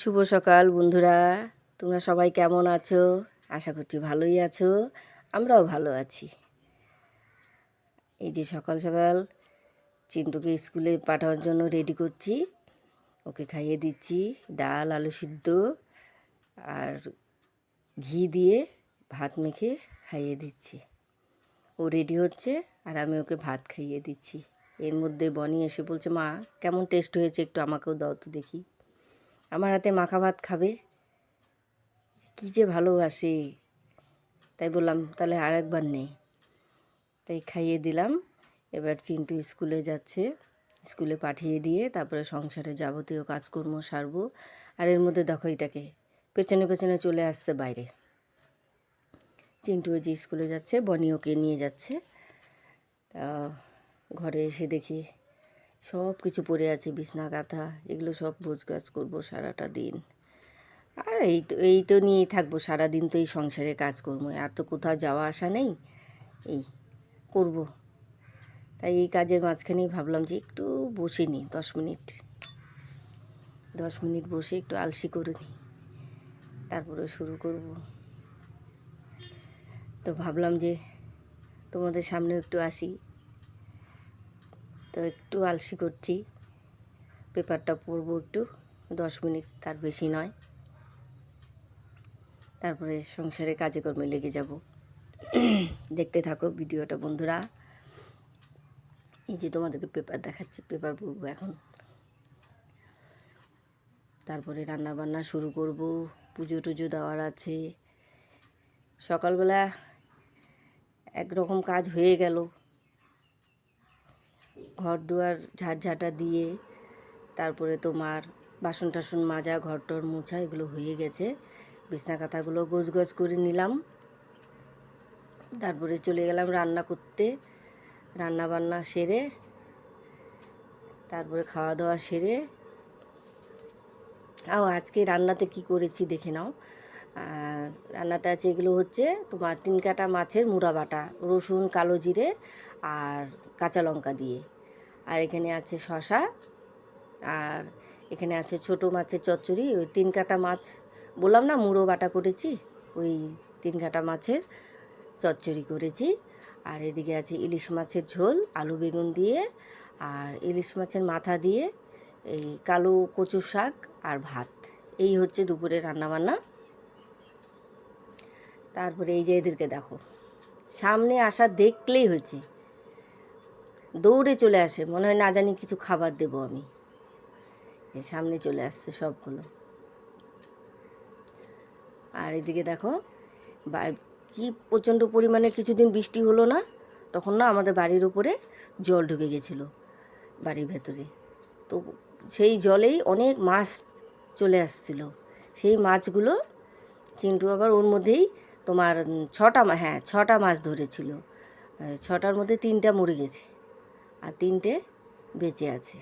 শুভ সকাল বন্ধুরা। তোমরা সবাই কেমন আছো? আশা করছি ভালোই আছো। আমরাও ভালো আছি। এই যে সকাল সকাল চিন্টুকে স্কুলে পাঠানোর জন্য রেডি করছি। ওকে খাইয়ে দিচ্ছি। ডাল, আলু সিদ্ধ আর ঘি দিয়ে ভাত মেখে খাইয়ে দিচ্ছি। ও রেডি হচ্ছে আর আমি ওকে ভাত খাইয়ে দিচ্ছি। এর মধ্যে বনি এসে বলছে, মা, কেমন টেস্ট হয়েছে? একটু আমাকেও দাও তো দেখি। আমার হাতে মাখা ভাত খাবে? কী যে ভালোবাসে। তাই বললাম, তাহলে আর একবার নেই তাই খাইয়ে দিলাম। এবার চিন্টু স্কুলে যাচ্ছে। স্কুলে পাঠিয়ে দিয়ে তারপরে সংসারে যাবতীয় কাজকর্ম সারবো। আর এর মধ্যে দেখো এটাকে, পেছনে পেছনে চলে আসছে বাইরে। চিন্টু যে স্কুলে যাচ্ছে, বনিওকে নিয়ে যাচ্ছে। তা ঘরে এসে দেখি সব কিছু পড়ে আছে, বিছনা কাঁথা এগুলো সব গাছ করব সারাটা দিন। আর এই তো এই তো নিয়েই থাকব, সারাদিন তো এই সংসারে কাজ করব, আর তো কোথাও যাওয়া আসা নেই, এই করব। তাই এই কাজের মাঝখানেই ভাবলাম যে একটু বসে নিই, দশ মিনিট। দশ মিনিট বসে একটু আলসি করে নিই, তারপরে শুরু করব। তো ভাবলাম যে তোমাদের সামনে একটু আসি তো একটু আলসি করছি। পেপারটা পড়ব একটু, দশ মিনিট তার বেশি নয়। তারপরে সংসারে কাজে কর্মে লেগে যাব। দেখতে থাকো ভিডিওটা বন্ধুরা। এই যে তোমাদেরকে পেপার দেখাচ্ছি, পেপার পড়ব এখন। তারপরে রান্না বান্না শুরু করব, পুজো টুজো দেওয়ার আছে। সকালবেলা একরকম কাজ হয়ে গেল। ঘর দুয়ার ঝাড়ঝাঁটা দিয়ে, তারপরে তোমার বাসন টাসন মাজা ঘর টর মোছা, এগুলো হয়ে গেছে। বিছনা কাঁথাগুলো গোছ গোছ করে নিলাম। তারপরে চলে গেলাম রান্না করতে। রান্না বান্না সেরে, তারপরে খাওয়া দাওয়া সেরে। আও আজকে রান্নাতে কি করেছি দেখে নাও। রান্নাতে আছে এগুলো হচ্ছে তোমার তিন কাটা মাছের মুড়া বাটা রসুন, কালো জিরে আর কাঁচা লঙ্কা দিয়ে। আর এখানে আছে শশা আর এখানে আছে ছোট মাছের চচ্চড়ি, ওই তিন কাটা মাছ। বললাম না, মুড়ো বাটা করেছি, ওই তিন কাটা মাছের চচ্চড়ি করেছি। আর এদিকে আছে ইলিশ মাছের ঝোল, আলু বেগুন দিয়ে, আর ইলিশ মাছের মাথা দিয়ে এই কালো কচু শাক আর ভাত। এই হচ্ছে দুপুরে রান্নাবান্না। তারপরে এই যে এদেরকে দেখো, সামনে আসা দেখলেই হয়েছে। দৌড়ে চলে আসে, মনে হয় না জানি কিছু খাবার দেবো আমি। সামনে চলে আসছে সবগুলো। আর এদিকে দেখো কি প্রচণ্ড পরিমাণে কিছুদিন বৃষ্টি হলো না, তখন না আমাদের বাড়ির উপরে জল ঢুকে গেছিল বাড়ির ভেতরে। তো সেই জলেই অনেক মাছ চলে আসছিল। সেই মাছগুলো চিন্টু আবার ওর মধ্যেই তোমার ছটা হ্যাঁ ছটা মাছ ধরেছিল। ছটার মধ্যে তিনটা মরে গেছে। আর তিনটে বেঁচে আছে।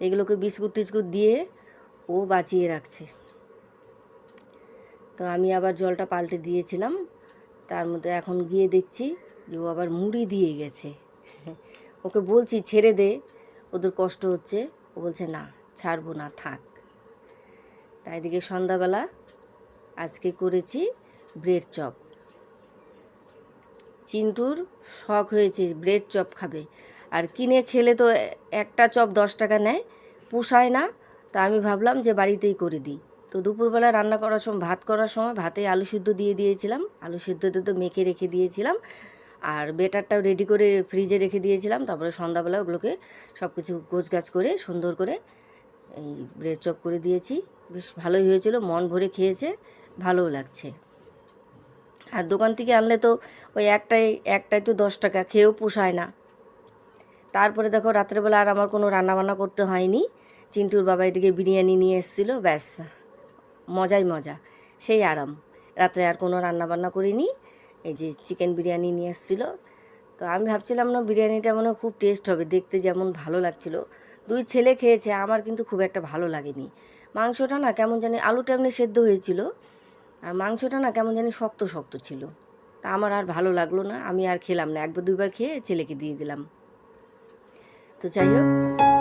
এগুলোকে বিস্কুট টিস্কুট দিয়ে ও বাঁচিয়ে রাখছে। তো আমি আবার জলটা পাল্টে দিয়েছিলাম। তার মধ্যে এখন গিয়ে দেখছি যে ও আবার মুড়ি দিয়ে গেছে। ওকে বলছি, ছেড়ে দে, ওদের কষ্ট হচ্ছে। ও বলছে, না, ছাড়বো না, থাক। তাই দিকে সন্ধ্যাবেলা আজকে করেছি ব্রেড চপ। চিন্টুর শখ হয়েছে, ব্রেড চপ খাবে। আর কিনে খেলে তো একটা চপ দশ টাকা নেয়, পোষায় না। তা আমি ভাবলাম যে বাড়িতেই করে দিই। তো দুপুরবেলা রান্না করার সময়, ভাত করার সময় ভাতে আলু সিদ্ধ দিয়ে দিয়েছিলাম। আলু সিদ্ধতে তো মেখে রেখে দিয়েছিলাম। আর বেটারটাও রেডি করে ফ্রিজে রেখে দিয়েছিলাম। তারপরে সন্ধ্যাবেলা ওগুলোকে সব কিছু গাছ করে, সুন্দর করে এই ব্রেড চপ করে দিয়েছি। বেশ ভালোই হয়েছিল, মন ভরে খেয়েছে, ভালোও লাগছে। আর দোকান থেকে আনলে তো ওই একটাই একটাই তো দশ টাকা, খেয়েও পোষায় না। তারপরে দেখো রাত্রেবেলা আর আমার কোনো রান্নাবান্না করতে হয়নি। চিন্টুর বাবা এদিকে বিরিয়ানি নিয়ে এসেছিল, ব্যাস, মজাই মজা, সেই আরাম। রাত্রে আর কোনো রান্নাবান্না করিনি, এই যে চিকেন বিরিয়ানি নিয়ে এসেছিল। তো আমি ভাবছিলাম না বিরিয়ানিটা মনে খুব টেস্ট হবে, দেখতে যেমন ভালো লাগছিল। দুই ছেলে খেয়েছে, আমার কিন্তু খুব একটা ভালো লাগেনি। মাংসটা না কেমন জানি আলুটা এমনি সেদ্ধ হয়েছিল, আর মাংসটা না কেমন জানি শক্ত শক্ত ছিল। তা আমার আর ভালো লাগল না, আমি আর খেলাম না, একবার দুইবার খেয়ে ছেলেকে দিয়ে দিলাম। তো যাই হোক